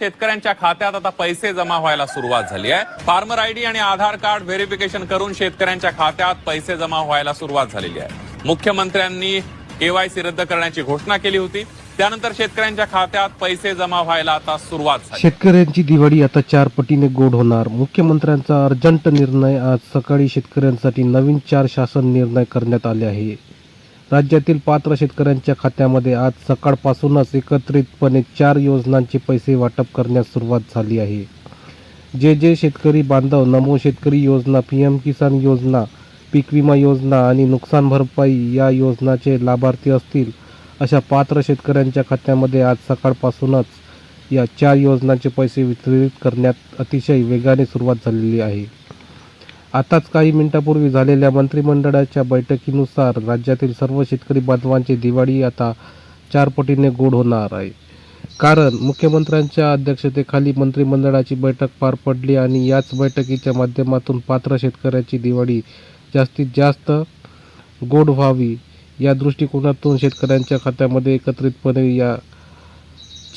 शेतकऱ्यांच्या खात्यात आता पैसे जमा व्हायला सुरुवात झाली आहे. फार्मर आयडी आणि आधार कार्ड व्हेरिफिकेशन करून शेतकऱ्यांच्या खात्यात पैसे जमा व्हायला सुरुवात झालेली आहे. मुख्यमंत्र्यांनी केवायसी रद्द करण्याची घोषणा केली होती. त्यानंतर शेतकऱ्यांच्या खात्यात पैसे जमा व्हायला आता सुरुवात शेतकऱ्यांची दिवाळी आता चार पटीने गोड होणार. मुख्यमंत्र्यांचा अर्जंट निर्णय आज सकाळी शेतकऱ्यांसाठी नवीन चार शासन निर्णय करण्यात आले आहे. राज्यातील पात्र शेतकऱ्यांच्या खात्यामध्ये आज सकाळपासूनच एकत्रितपणे चार योजनांचे पैसे वाटप करण्यास सुरुवात झाली आहे. जे जे शेतकरी बांधव नमो शेतकरी योजना पी एम किसान योजना पीक विमा योजना आणि नुकसान भरपाई या योजनाचे लाभार्थी असतील अशा पात्र शेतकऱ्यांच्या खात्यामध्ये आज सकाळपासूनच या चार योजनांचे पैसे वितरित करण्यात अतिशय वेगाने सुरुवात झालेली आहे. आताच काही मिनिटापूर्वी झालेल्या मंत्रिमंडळाच्या बैठकीनुसार राज्यातील सर्व शेतकरी बांधवांची दिवाळी आता चार पटीने गोड होणार आहे. कारण मुख्यमंत्र्यांच्या अध्यक्षतेखाली मंत्रिमंडळाची बैठक पार पडली आणि याच बैठकीच्या माध्यमातून पात्र शेतकऱ्याची दिवाळी जास्तीत जास्त गोड व्हावी या दृष्टिकोनातून शेतकऱ्यांच्या खात्यामध्ये एकत्रितपणे या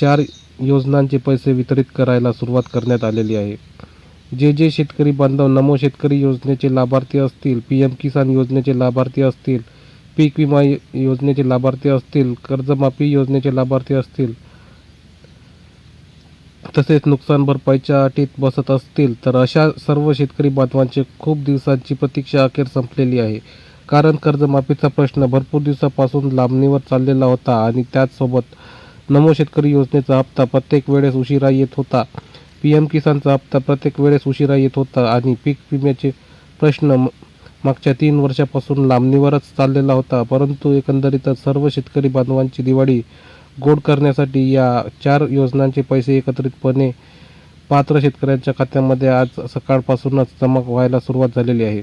चार योजनांचे पैसे वितरित करायला सुरुवात करण्यात आलेली आहे. जे जे शेतकरी बांधव नमो शेतकरी योजनेचे लाभार्थी असतील पी एम किसान योजनेचे लाभार्थी असतील पीक विमा योजनेचे लाभार्थी असतील कर्जमाफी योजनेचे लाभार्थी असतील तसेच नुकसान भरपाईच्या अटीत बसत असतील तर अशा सर्व शेतकरी बांधवांची खूप दिवसांची प्रतीक्षा अखेर संपलेली आहे. कारण कर्जमाफीचा प्रश्न भरपूर दिवसापासून लांबणीवर चाललेला होता आणि त्याचसोबत नमो शेतकरी योजनेचा हप्ता प्रत्येक वेळेस उशिरा येत होता. पी एम किसानचा हप्ता प्रत्येक वेळेस उशिरा येत होता आणि पीक विम्याचे प्रश्न मागच्या तीन वर्षापासून लांबणीवरच चाललेला होता. परंतु एकंदरीतच सर्व शेतकरी बांधवांची दिवाळी गोड करण्यासाठी या चार योजनांचे पैसे एकत्रितपणे पात्र शेतकऱ्यांच्या खात्यामध्ये आज सकाळपासूनच जमा व्हायला सुरुवात झालेली आहे.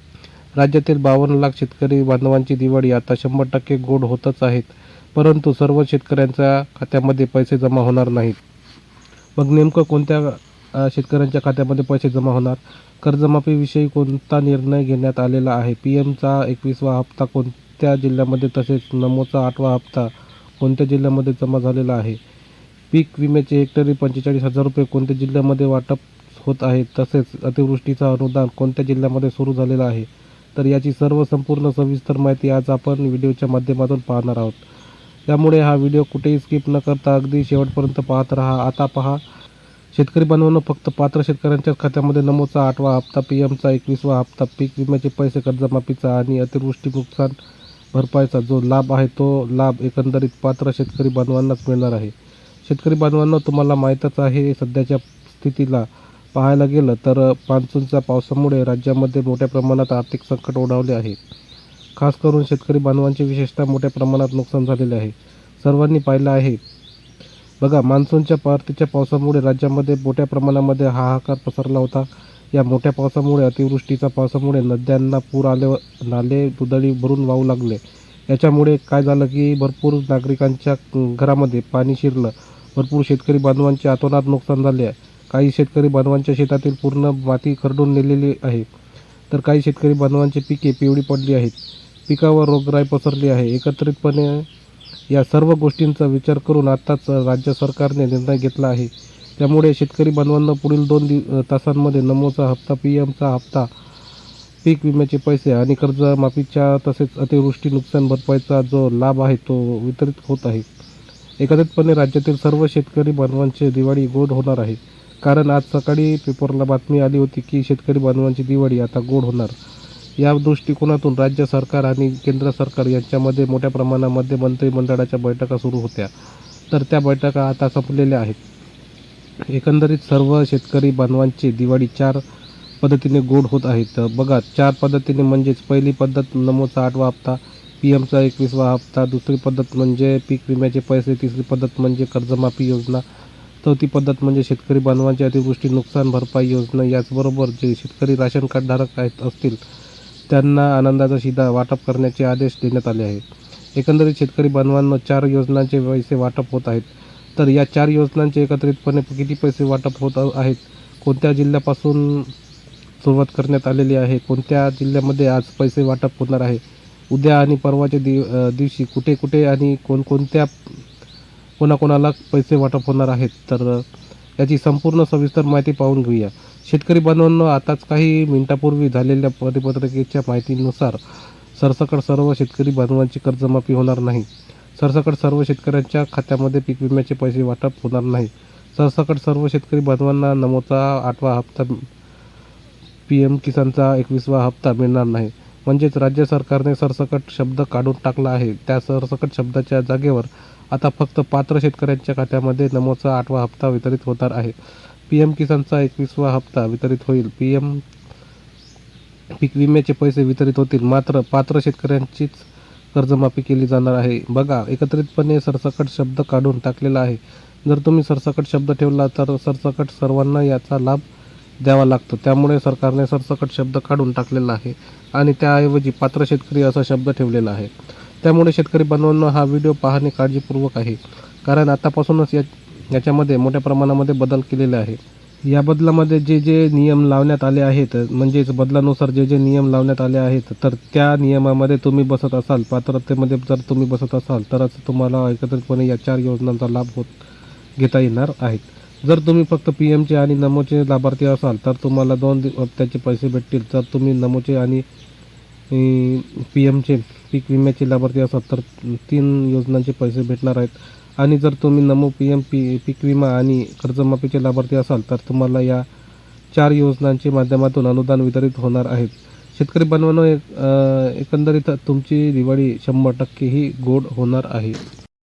राज्यातील बावन्न लाख शेतकरी बांधवांची दिवाळी आता शंभर टक्के गोड होतच आहेत परंतु सर्व शेतकऱ्यांच्या खात्यामध्ये पैसे जमा होणार नाहीत. मग नेमकं कोणत्या शेतकऱ्यांच्या खात्यामध्ये पैसे जमा होणार. कर्जमाफीविषयी कोणता निर्णय घेण्यात आलेला आहे? पी एमचा एकवीसवा हप्ता कोणत्या जिल्ह्यामध्ये तसेच नमोचा आठवा हप्ता कोणत्या जिल्ह्यामध्ये जमा झालेला आहे? पीक विम्याचे हेक्टरी पंचेचाळीस हजार रुपये कोणत्या जिल्ह्यामध्ये वाटप होत आहे? तसेच अतिवृष्टीचा अनुदान कोणत्या जिल्ह्यामध्ये सुरू झालेलं आहे? तर याची सर्व संपूर्ण सविस्तर माहिती आज आपण व्हिडिओच्या माध्यमातून पाहणार आहोत. त्यामुळे हा व्हिडिओ कुठेही स्किप न करता अगदी शेवटपर्यंत पाहत राहा. आता पहा शेतकरी बांधवांनो फक्त पात्र शेतकऱ्यांच्या खात्यामध्ये नमोचा आठवा हप्ता पी एमचा एकवीसवा हप्ता पीक विम्याचे पैसे कर्जमाफीचा आणि अतिवृष्टी नुकसान भरपाईचा जो लाभ आहे तो लाभ एकंदरीत पात्र शेतकरी बांधवांनाच मिळणार आहे. शेतकरी बांधवांना तुम्हाला माहीतच आहे सध्याच्या स्थितीला पाहायला गेलं तर मान्सूनच्या पावसामुळे राज्यामध्ये मोठ्या प्रमाणात आर्थिक संकट ओढावले आहे. खास करून शेतकरी बांधवांचे विशेषतः मोठ्या प्रमाणात नुकसान झालेले आहे. सर्वांनी पाहिलं आहे बघा मान्सूनच्या परतीच्या पावसामुळे राज्यामध्ये मोठ्या प्रमाणामध्ये हाहाकार पसरला होता. या मोठ्या पावसामुळे अतिवृष्टीच्या पावसामुळे नद्यांना पूर आले व नाले दुधळी भरून वाहू लागले. याच्यामुळे काय झालं की भरपूर नागरिकांच्या घरामध्ये पाणी शिरलं. भरपूर शेतकरी बांधवांचे अतोनात नुकसान झाले आहे. काही शेतकरी बांधवांच्या शेतातील पूर्ण माती खरडून नेलेली आहे. तर काही शेतकरी बांधवांची पिके पिवळी पडली आहेत. पिकावर रोगराई पसरली आहे. एकत्रितपणे या सर्व गोष्टींचा विचार करून आत्ताच राज्य सरकारने निर्णय घेतला आहे. त्यामुळे शेतकरी बांधवांना पुढील दोन दि तासांमध्ये नमोचा हप्ता पी एमचा हप्ता पीक विम्याचे पैसे आणि कर्जमाफीच्या तसेच अतिवृष्टी नुकसान भरपाईचा जो लाभ आहे तो वितरित होत आहे. एकत्रितपणे राज्यातील सर्व शेतकरी बांधवांचे दिवाळी गोड होणार आहे. कारण आज सकाळी पेपरला बातमी आली होती की शेतकरी बांधवांची दिवाळी आता गोड होणार. या दृष्टिकोनातून राज्य सरकार आणि केंद्र सरकार यांच्यामध्ये मोठ्या प्रमाणामध्ये मंत्रिमंडळाच्या बैठका सुरू होत्या. तर त्या बैठका आता संपलेल्या आहेत. एकंदरीत सर्व शेतकरी बांधवांची दिवाळी चार पद्धतीने गोड होत आहेत. बघा चार पद्धतीने म्हणजेच पहिली पद्धत नमोचा आठवा हप्ता पी एमचा एकवीसवा हप्ता दुसरी पद्धत म्हणजे पीक विम्याचे पैसे तिसरी पद्धत म्हणजे कर्जमाफी योजना चौथी पद्धत म्हणजे शेतकरी बांधवांची अतिवृष्टी नुकसान भरपाई योजना याचबरोबर जे शेतकरी राशन कार्डधारक आहेत असतील त्यांना आनंदाचा शिधा वाटप करण्याचे आदेश देण्यात आले आहेत. एकंदरीत शेतकरी बांधवांना चार योजनांचे पैसे वाटप होत आहेत. तर या चार योजनांचे एकत्रितपणे किती पैसे वाटप होत आहेत? कोणत्या जिल्ह्यापासून सुरुवात करण्यात आलेली आहे? कोणत्या जिल्ह्यामध्ये आज पैसे वाटप होणार आहे? उद्या आणि परवाच्या दिव दिवशी कुठे कुठे आणि कोणकोणत्या कोणाकोणाला पैसे वाटप होणार आहेत? तर याची संपूर्ण सविस्तर माहिती पाहून घेऊया. शेतकरी बांधवांनो आताच काही मिनिटापूर्वी झालेल्या परिपत्रकेच्या माहितीनुसार सरसकट सर्व शेतकरी बांधवांची कर्जमाफी होणार नाही. सरसकट सर्व शेतकऱ्यांच्या खात्यामध्ये पीक विम्याचे पैसे वाटप होणार नाही. सरसकट सर्व शेतकरी बांधवांना नमोचा आठवा हप्ता पी एम किसानचा एकवीसवा हप्ता मिळणार नाही. म्हणजेच राज्य सरकारने सरसकट शब्द काढून टाकला आहे. त्या सरसकट शब्दाच्या जागेवर आता फक्त पात्र शेतकऱ्यांच्या खात्यामध्ये नमोचा आठवा हप्ता वितरित होणार आहे. पी एम किसानचा एकवीसवा हप्ता वितरित होईल. पी एम पीक विम्याचे पैसे वितरित होतील. मात्र पात्र शेतकऱ्यांचीच कर्जमाफी केली जाणार आहे. बघा एकत्रितपणे सरसकट शब्द काढून टाकलेला आहे. जर तुम्ही सरसकट शब्द ठेवला तर सरसकट सर्वांना याचा लाभ द्यावा लागतो. त्यामुळे सरकारने सरसकट शब्द काढून टाकलेला आहे. आणि त्याऐवजी पात्र शेतकरी असा शब्द ठेवलेला आहे. त्यामुळे शेतकरी बांधवांना हा व्हिडिओ पाहणे काळजीपूर्वक आहे. कारण आतापासूनच या याच्यामध्ये मोठ्या प्रमाणामध्ये बदल केलेले आहे. या बदलामध्ये जे जे नियम लावण्यात आले आहेत म्हणजेच बदलानुसार जे जे नियम लावण्यात आले आहेत तर त्या नियमामध्ये तुम्ही बसत असाल पात्रतेमध्ये जर तुम्ही बसत असाल तरच तुम्हाला एकत्रितपणे या चार योजनांचा लाभ होत घेता येणार आहेत. जर तुम्ही फक्त पी एमचे आणि नमोचे लाभार्थी असाल तर तुम्हाला दोन हप्त्याचे पैसे भेटतील. जर तुम्ही नमोचे आणि पी एमचे पीक विम्याचे लाभार्थी असाल तर तीन योजनांचे पैसे भेटणार आहेत. आणि जर तुम्ही नमो पी एम पी पीक विमा आणि कर्जमाफीचे लाभार्थी असाल तर तुम्हाला या चार योजनांच्या माध्यमातून अनुदान वितरित होणार आहेत. शेतकरी बनवणं एक एकंदरीत तुमची दिवाळी शंभर टक्के ही गोड होणार आहे.